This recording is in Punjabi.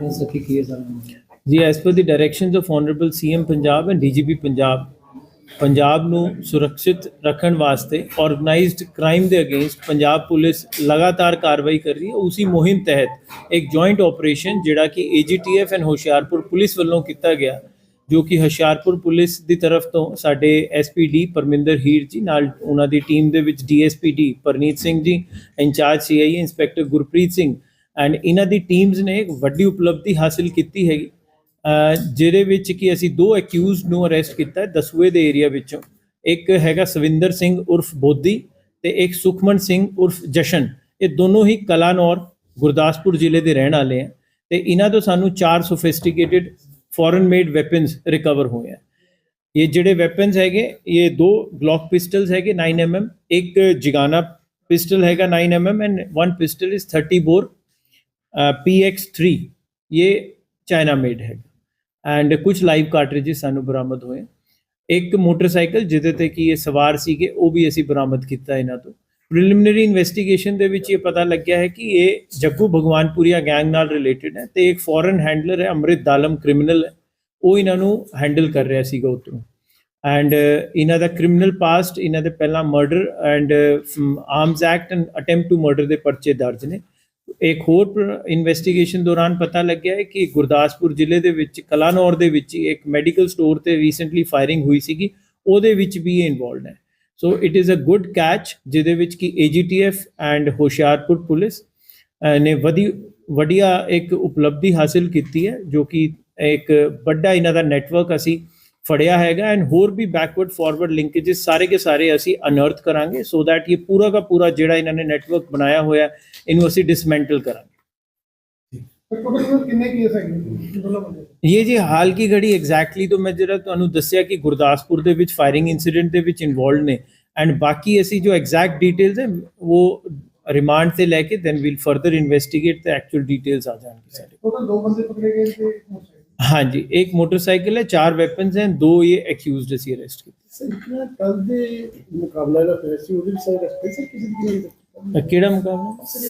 ਕੰਪਲੇਂਟਸ ਰੱਖੀ ਕੀ ਹੈ sir ji as per the directions of honourable CM Punjab and DGP Punjab Punjab ਨੂੰ ਸੁਰੱਖਿਅਤ ਰੱਖਣ ਵਾਸਤੇ ਆਰਗੇਨਾਈਜ਼ਡ ਕ੍ਰਾਈਮ ਦੇ ਅਗੇਂਸਟ ਪੰਜਾਬ ਪੁਲਿਸ ਲਗਾਤਾਰ ਕਾਰਵਾਈ ਕਰ ਰਹੀ ਹੈ। ਉਸੇ ਮੁਹਿੰਮ ਤਹਿਤ ਇੱਕ ਜੁਆਇੰਟ ਆਪਰੇਸ਼ਨ ਜਿਹੜਾ ਕਿ ਏਜੀਟੀਐਫ ਐਂਡ ਹੁਸ਼ਿਆਰਪੁਰ ਪੁਲਿਸ ਵੱਲੋਂ ਕੀਤਾ ਗਿਆ, ਜੋ ਕਿ ਹੁਸ਼ਿਆਰਪੁਰ ਪੁਲਿਸ ਦੀ ਤਰਫ ਤੋਂ ਸਾਡੇ ਐਸਪੀਡੀ ਪਰਮਿੰਦਰ ਹੀਰ ਜੀ ਨਾਲ ਉਹਨਾਂ ਦੀ ਟੀਮ ਦੇ ਵਿੱਚ DSPD Parneet Singh ji, incharge CIA inspector Gurpreet Singh and ਇਹਨਾਂ ਦੀ ਟੀਮਸ ਨੇ ਇੱਕ ਵੱਡੀ ਉਪਲਬਧੀ ਹਾਸਲ ਕੀਤੀ ਹੈਗੀ। ਜਿਹਦੇ ਵਿੱਚ ਕਿ ਅਸੀਂ ਦੋ ਅਕਿਊਜ਼ਡ ਨੂੰ ਅਰੈਸਟ ਕੀਤਾ ਹੈ ਦਸੂਏ ਦੇ ਏਰੀਆ ਵਿੱਚੋਂ। ਇੱਕ ਹੈਗਾ ਸਵਿੰਦਰ ਸਿੰਘ ਉਰਫ ਬੋਦੀ ਤੇ ਇੱਕ ਸੁਖਮਨ ਸਿੰਘ ਉਰਫ ਜਸ਼ਨ। ਇਹ ਦੋਨੋਂ ਹੀ ਕਲਾਨੌਰ, ਗੁਰਦਾਸਪੁਰ ਜ਼ਿਲ੍ਹੇ ਦੇ ਰਹਿਣ ਵਾਲੇ ਆ। ਤੇ ਇਹਨਾਂ ਤੋਂ ਸਾਨੂੰ ਚਾਰ sophisticated foreign made weapons recover ਹੋਏ ਆ। ਇਹ ਜਿਹੜੇ ਵੈਪਨਸ ਹੈਗੇ, ਇਹ ਦੋ ਗਲੌਕ ਪਿਸਟਲਸ ਹੈਗੇ 9mm ਇੱਕ ਜਿਗਾਨਾ ਪਿਸਟਲ ਹੈਗਾ 9mm and one pistol is 30 P X PX3 ਇਹ ਚਾਈਨਾ ਮੇਡ ਹੈ ਐਂਡ ਕੁਝ ਲਾਈਵ ਕਾਰਟ੍ਰਿਜਸ ਸਾਨੂੰ ਬਰਾਮਦ ਹੋਏ। ਇੱਕ ਮੋਟਰਸਾਈਕਲ, ਜਿਹਦੇ ਤੇ ਕੀ ਇਹ ਸਵਾਰ ਸੀਗੇ, ਉਹ ਵੀ ਅਸੀਂ ਬਰਾਮਦ ਕੀਤਾ ਇਹਨਾਂ ਤੋਂ। ਪ੍ਰੀਲਿਮਿਨਰੀ ਇਨਵੈਸਟੀਗੇਸ਼ਨ ਦੇ ਵਿੱਚ ਇਹ ਪਤਾ ਲੱਗਿਆ ਹੈ ਕਿ ਇਹ ਜੱਗੂ ਭਗਵਾਨਪੁਰੀਆ ਗੈਂਗ ਨਾਲ ਰਿਲੇਟਡ ਹੈ ਤੇ ਇੱਕ ਫੋਰਨ ਹੈਂਡਲਰ ਹੈ, ਅੰਮ੍ਰਿਤ ਦਾਲਮ ਕ੍ਰਿਮੀਨਲ ਉਹ ਇਹਨਾਂ ਨੂੰ ਹੈਂਡਲ ਕਰ ਰਿਹਾ ਸੀਗਾ ਉਤੋਂ। ਐਂਡ ਇਹਨਾਂ ਦਾ ਕ੍ਰਿਮੀਨਲ ਪਾਸਟ ਇਹਨਾਂ ਦੇ ਪਹਿਲਾਂ murder and arms act and attempt to murder ਦੇ ਪਰਚੇ ਦਰਜ ਨੇ। ਇੱਕ ਹੋਰ ਇਨਵੈਸਟੀਗੇਸ਼ਨ ਦੌਰਾਨ ਪਤਾ ਲੱਗਿਆ ਹੈ ਕਿ ਗੁਰਦਾਸਪੁਰ ਜ਼ਿਲ੍ਹੇ ਦੇ ਵਿੱਚ ਕਲਾਨੌਰ ਦੇ ਵਿੱਚ ਇੱਕ ਮੈਡੀਕਲ ਸਟੋਰ ਤੇ ਰੀਸੈਂਟਲੀ ਫਾਇਰਿੰਗ ਹੋਈ ਸੀਗੀ। ਉਹਦੇ ਵਿੱਚ ਵੀ ਇਹ ਇਨਵੋਲਡ ਹੈ। So it is a good catch ਜਿਹਦੇ ਵਿੱਚ ਕਿ ਏਜੀਟੀਐਫ ਐਂਡ ਹੁਸ਼ਿਆਰਪੁਰ ਪੁਲਿਸ ਨੇ ਵਧੀ ਵਧੀਆ ਇੱਕ ਉਪਲਬਧੀ ਹਾਸਲ ਕੀਤੀ ਹੈ, ਜੋ ਕਿ ਇੱਕ ਵੱਡਾ ਇਹਨਾਂ ਦਾ ਨੈਟਵਰਕ ਅਸੀਂ ਫੜਿਆ ਹੈਗਾ ਐਂਡ ਹੋਰ ਵੀ ਬੈਕਵਰਡ ਫਾਰਵਰਡ ਲਿੰਕੇजेस ਸਾਰੇ ਕੇ ਸਾਰੇ ਅਸੀਂ ਅਨਰਥ ਕਰਾਂਗੇ ਸੋ ਥੈਟ ਇਹ ਪੂਰਾ ਦਾ ਪੂਰਾ ਜਿਹੜਾ ਇਹਨਾਂ ਨੇ ਨੈਟਵਰਕ ਬਣਾਇਆ ਹੋਇਆ ਇਹਨੂੰ ਅਸੀਂ ਡਿਸਮੈਂਟਲ ਕਰਾਂਗੇ। ਕਿੰਨੇ ਕੇਸ ਹੈਗੇ? ਇਹ ਜੀ ਹਾਲ ਕੀ ਘੜੀ ਐਗਜ਼ੈਕਟਲੀ ਤੋਂ ਮੈਂ ਜਿਹੜਾ ਤੁਹਾਨੂੰ ਦੱਸਿਆ ਕਿ ਗੁਰਦਾਸਪੁਰ ਦੇ ਵਿੱਚ ਫਾਇਰਿੰਗ ਇਨਸੀਡੈਂਟ ਦੇ ਵਿੱਚ ਇਨਵੋਲਡ ਨੇ ਐਂਡ ਬਾਕੀ ਅਸੀਂ ਜੋ ਐਗਜ਼ੈਕਟ ਡਿਟੇਲਸ ਹੈ ਉਹ ਰਿਮਾਂਡ ਤੇ ਲੈ ਕੇ ਦੈਨ ਵੀਲ ਫਰਦਰ ਇਨਵੈਸਟੀਗੇਟ ਤੇ ਐਕਚੁਅਲ ਡਿਟੇਲਸ ਆ ਜਾਣਗੇ ਸਾਡੇ ਟੋਟਲ ਦੋ ਬੰਦੇ ਪਕੜੇ ਗਏ ਤੇ ਮੋਟਰਸਾਈਕਲ ਹਾਂਜੀ ਇੱਕ ਮੋਟਰਸਾਈਕਲ ਹੈ ਚਾਰ ਵੈਪਨਸ ਹਨ ਦੋ ਇਹ ਅਕਿਊਜ਼ਡ ਅਸੀਂ ਅਰੈਸਟ ਕੀਤੇ ਸਰ ਕੱਲ ਦੇ ਮੁਕਾਬਲਾ ਹੋਇਆ ਸੀ ਉਹਦੇ ਵਿੱਚ ਸਾਰੇ ਰਸਤੇ ਸਰ ਕਿਸੇ ਦੀ ਕਿਹੜਾ ਮੁਕਾਬਲਾ